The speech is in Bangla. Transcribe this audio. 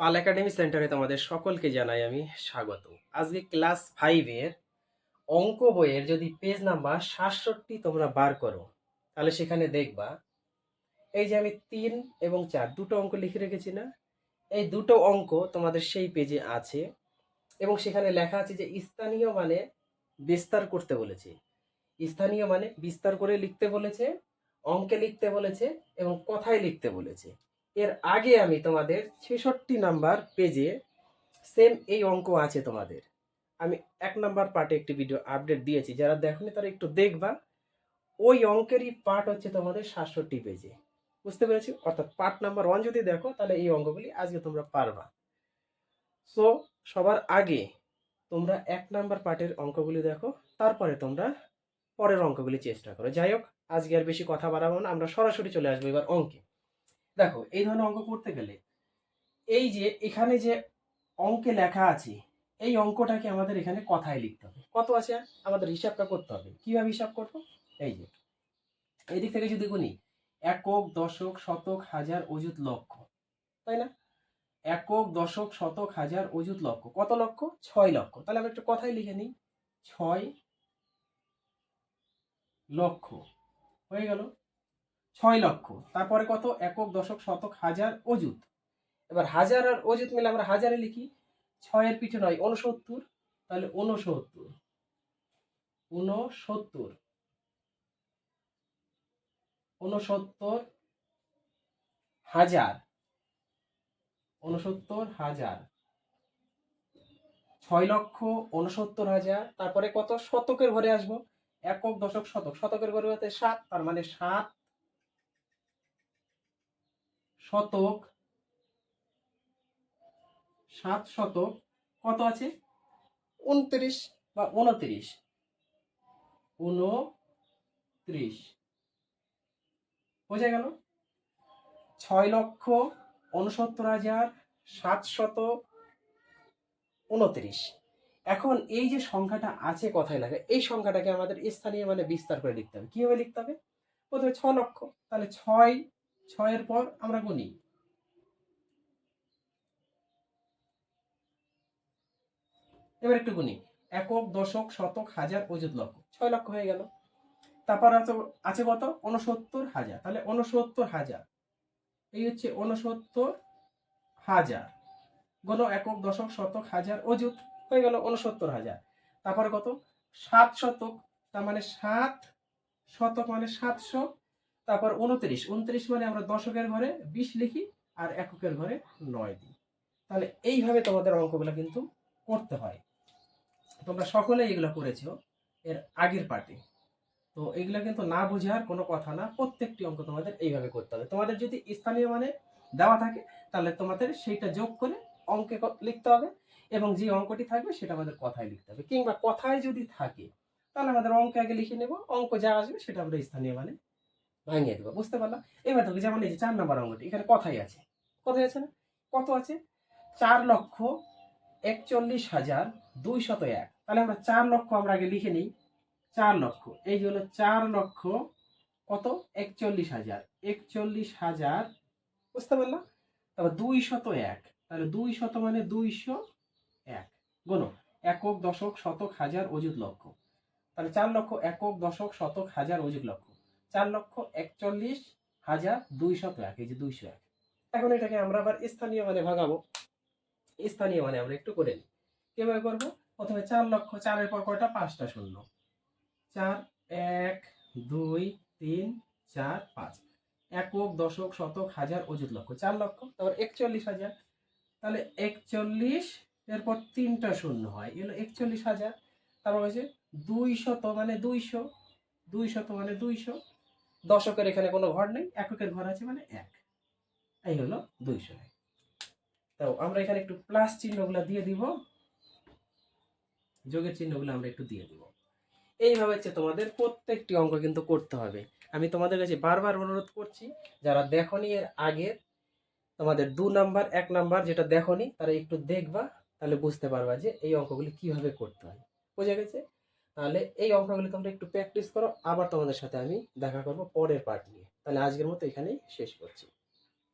পাল একাডেমি সেন্টারে তোমাদের সকলকে জানাই আমি স্বাগত আজকে ক্লাস ফাইভের অঙ্ক বইয়ের যদি পেজ নাম্বার সাতষট্টি তোমরা বার করো, তাহলে সেখানে দেখবা, এই যে আমি তিন এবং চার, দুটো অঙ্ক লিখে রেখেছি না? এই দুটো অঙ্ক তোমাদের সেই পেজে আছে এবং সেখানে লেখা আছে যে স্থানীয় মানে বিস্তার করতে বলেছে। স্থানীয় মানে বিস্তার করে লিখতে বলেছে, অঙ্কে লিখতে বলেছে এবং কথায় লিখতে বলেছে। এর আগে আমি তোমাদের ছেষট্টি নাম্বার পেজে সেম এই অঙ্ক আছে তোমাদের। আমি এক নাম্বার পার্টে একটি ভিডিও আপডেট দিয়েছি। যারা দেখনি তারা একটু দেখবা। ওই অঙ্কেরই পার্ট হচ্ছে তোমাদের সাতষট্টি পেজে। বুঝতে পেরেছি? অর্থাৎ পার্ট নাম্বার ওয়ান যদি দেখো, তাহলে এই অঙ্কগুলি আজকে তোমরা পারবা। সো সবার আগে তোমরা এক নাম্বার পার্টের অঙ্কগুলি দেখো, তারপরে তোমরা পরের অঙ্কগুলি চেষ্টা করো। যাই হোক, আজকে আর বেশি কথা বাড়াবো না। আমরা সরাসরি চলে আসব এবার অঙ্কে। দেখো, এই ধরনের অঙ্ক করতে গেলে এই যে এখানে যে অঙ্কে লেখা আছে, এই অঙ্কটাকে আমাদের এখানে কথায় লিখতে হবে। কত আছে? আমাদের হিসাবটা করতে হবে। কীভাবে হিসাব করব? এই যে এই দিক থেকে যদি গুনি, একক, দশক, শতক, হাজার, অযুত লক্ষ। তাই না? একক, দশক, শতক, হাজার, অযুত লক্ষ। কত লক্ষ? ছয় লক্ষ। তাহলে আমরা একটু কথাই লিখে নিই। ছয় লক্ষ। হয়ে গেল? ছয় লক্ষ। তারপরে কত? একক, দশক, শতক, হাজার, অযুত। এবার হাজার আর অযুত মিলে আমরা হাজারে লিখি। ছয়ের পিঠে নয় উনসত্তর তাহলে উনসত্তর উনসত্তর উনসত্তর হাজার। উনসত্তর হাজার। ছয় লক্ষ উনসত্তর হাজার। তারপরে কত? শতকের ঘরে আসব। একক, দশক, শতক। শতকের ঘরে হতে সাত, তার মানে সাত শতক সাত শতক কত আছে? উনত্রিশ। বা উনত্রিশ। উনত্রিশ। বোঝা গেল? ছয় লক্ষ উনসত্তর হাজার সাত সাতশত উনত্রিশ। এখন এই যে সংখ্যাটা আছে কথায় লাগে এই সংখ্যাটাকে আমাদের স্থানীয় মানে বিস্তার করে লিখতে হবে। কীভাবে লিখতে হবে? প্রথমে ছ লক্ষ তাহলে ছয় ছয়ের পর আমরা গুনি। এবার একটু গুনি। একক, দশক, শতক, হাজার, অযুত লক্ষ। ছয় লক্ষ হয়ে গেল। তারপর আছে কত? উনসত্তর হাজার। তাহলে উনসত্তর হাজার। এই হচ্ছে উনসত্তর হাজার। গণ একক, দশক, শতক, হাজার, অযুত। হয়ে গেল উনসত্তর হাজার। তারপরে কত? সাত শতক, তার মানে সাত শতক মানে সাতশো। তারপর উনত্রিশ। উনত্রিশ মানে আমরা দশকের ঘরে বিশ লিখি আর এককের ঘরে নয় দিই। তাহলে এইভাবে তোমাদের অঙ্কগুলো কিন্তু করতে হয়। তোমরা সকলেই এগুলো করেছ এর আগের পার্টে। তো এগুলো কিন্তু না বোঝার কোনো কথা না, প্রত্যেকটি অঙ্ক তোমাদের এইভাবে করতে হবে। তোমাদের যদি স্থানীয় মানে দেওয়া থাকে, তাহলে তোমাদের সেইটা যোগ করে অঙ্কে লিখতে হবে এবং যে অঙ্কটি থাকবে সেটা আমাদের কথায় লিখতে হবে। কিংবা কথায় যদি থাকে, তাহলে আমাদের অঙ্ক আগে লিখে নেব। অঙ্ক যা আসবে সেটা আমরা স্থানীয় মানে ভাঙিয়ে দেবো, বুঝতে পারলাম এবার দেখো, যেমন এই যে চার নম্বর অঙ্কটি এখানে কথাই আছে। কথাই আছে না? কত আছে? চার লক্ষ একচল্লিশ হাজার দুই শত এক। তাহলে আমরা চার লক্ষ আমরা আগে লিখে নিই। চার লক্ষ, এই যে হলো চার লক্ষ কত? একচল্লিশ হাজার। একচল্লিশ হাজার, বুঝতে পারলাম তারপর দুই শত এক, তাহলে দুই শত মানে দুইশো এক। গুণ, একক, দশক, শতক, হাজার, অযুত লক্ষ। তাহলে চার লক্ষ, একক, দশক, শতক, হাজার, অযুত লক্ষ। চার লক্ষ একচল্লিশ হাজার দুইশত এক, এই যে দুইশো এক। এখন এটাকে আমরা আবার স্থানীয় মানে ভাগাবো স্থানীয় মানে আমরা একটু করে নিই। কীভাবে করব? প্রথমে চার লক্ষ চারের পর কয়টা? পাঁচটা শূন্য। চার, এক, দুই, তিন, চার, পাঁচ। একক, দশক, শতক, হাজার, অযুত লক্ষ। চার লক্ষ, তারপর একচল্লিশ হাজার। তাহলে একচল্লিশ, এরপর তিনটা শূন্য হয়। এলো একচল্লিশ হাজার। তারপর হয়েছে দুই শত মানে দুইশো, দুইশত মানে দুইশো। দশকের এখানে কোনো ঘর নেই, এককের ঘর আছে মানে এক। এই হলো দুইশো এক তো আমরা এখানে একটু প্লাস চিহ্নগুলো দিয়ে দিব। যোগের চিহ্নগুলো আমরা একটু দিয়ে দিব। এইভাবে হচ্ছে তোমাদের প্রত্যেকটি অঙ্ক কিন্তু করতে হবে। আমি তোমাদের কাছে বারবার অনুরোধ করছি, যারা দেখনি এর আগের তোমাদের দু নাম্বার, এক নাম্বার যেটা দেখনি, তারা একটু দেখবা, তাহলে বুঝতে পারবা যে এই অঙ্কগুলি কীভাবে করতে হয়। বোঝা গেছে? তাহলে এই অঙ্কগুলি তোমরা একটু প্র্যাকটিস করো, আবার তোমাদের সাথে আমি দেখা করব পরের পার্ট নিয়ে। তাহলে আজকের মতো এখানেই শেষ করছি।